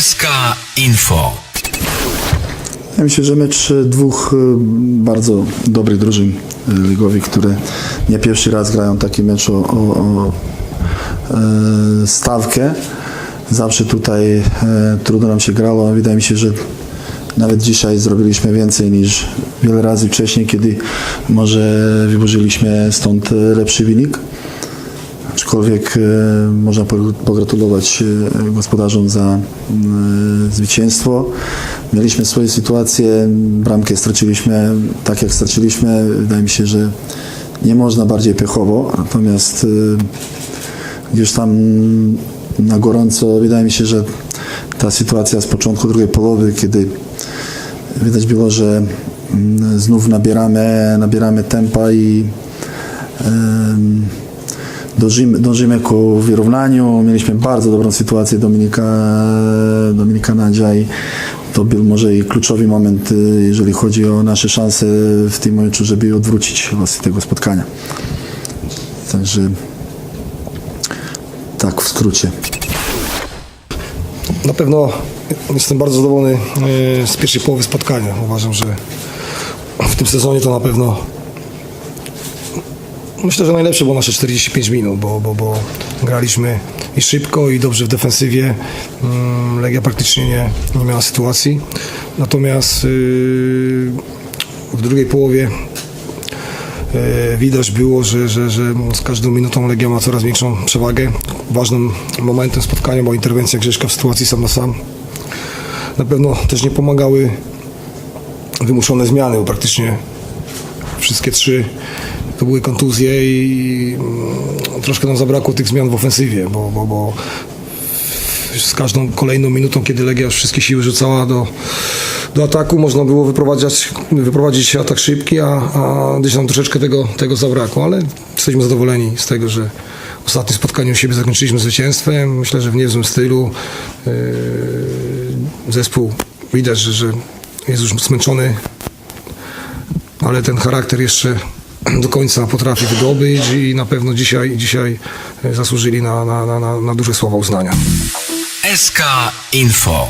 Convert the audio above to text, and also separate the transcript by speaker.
Speaker 1: SK Info.
Speaker 2: Ja myślę, że mecz e, dwóch e, bardzo dobrych drużyn e, ligowych, które nie pierwszy raz grają taki mecz o, o, o stawkę. Zawsze tutaj trudno nam się grało. Wydaje mi się, że nawet dzisiaj zrobiliśmy więcej niż wiele razy wcześniej, kiedy może wyburzyliśmy stąd lepszy wynik. Aczkolwiek e, można po- pogratulować e, gospodarzom za e, zwycięstwo. Mieliśmy swoje sytuacje, bramkę straciliśmy tak jak straciliśmy. Wydaje mi się, że nie można bardziej pechowo, natomiast gdzieś tam na gorąco wydaje mi się, że ta sytuacja z początku drugiej połowy, kiedy widać było, że mm, znów nabieramy, nabieramy tempa i em, dążymy, dążymy ku wyrównaniu. Mieliśmy bardzo dobrą sytuację Dominika, Dominika Nadzia i to był może i kluczowy moment, y, jeżeli chodzi o nasze szanse w tym meczu, żeby odwrócić losy tego spotkania. Także tak w skrócie.
Speaker 3: Na pewno jestem bardzo zadowolony e, z pierwszej połowy spotkania. Uważam, że w tym sezonie to na pewno myślę, że najlepsze było nasze 45 minut, bo, bo, bo graliśmy i szybko i dobrze w defensywie. Mm, Legia praktycznie nie, nie miała sytuacji. Natomiast yy, w drugiej połowie E, Widać było, że, że, że z każdą minutą Legia ma coraz większą przewagę. Ważnym momentem spotkania była interwencja Grzeszka w sytuacji sam na sam. Na pewno też nie pomagały wymuszone zmiany, bo praktycznie wszystkie trzy to były kontuzje i mm, troszkę nam zabrakło tych zmian w ofensywie, bo, bo, bo z każdą kolejną minutą, kiedy Legia wszystkie siły rzucała do, do ataku, można było wyprowadzić, wyprowadzić atak szybki, a, a gdzieś nam troszeczkę tego, tego zabrakło, ale jesteśmy zadowoleni z tego, że w ostatnim spotkaniu u siebie zakończyliśmy zwycięstwem. Myślę, że w niezłym stylu. Yy, Zespół widać, że, że jest już zmęczony, ale ten charakter jeszcze do końca potrafi wydobyć i na pewno dzisiaj, dzisiaj zasłużyli na, na, na, na- na duże słowa uznania.
Speaker 1: SK Info.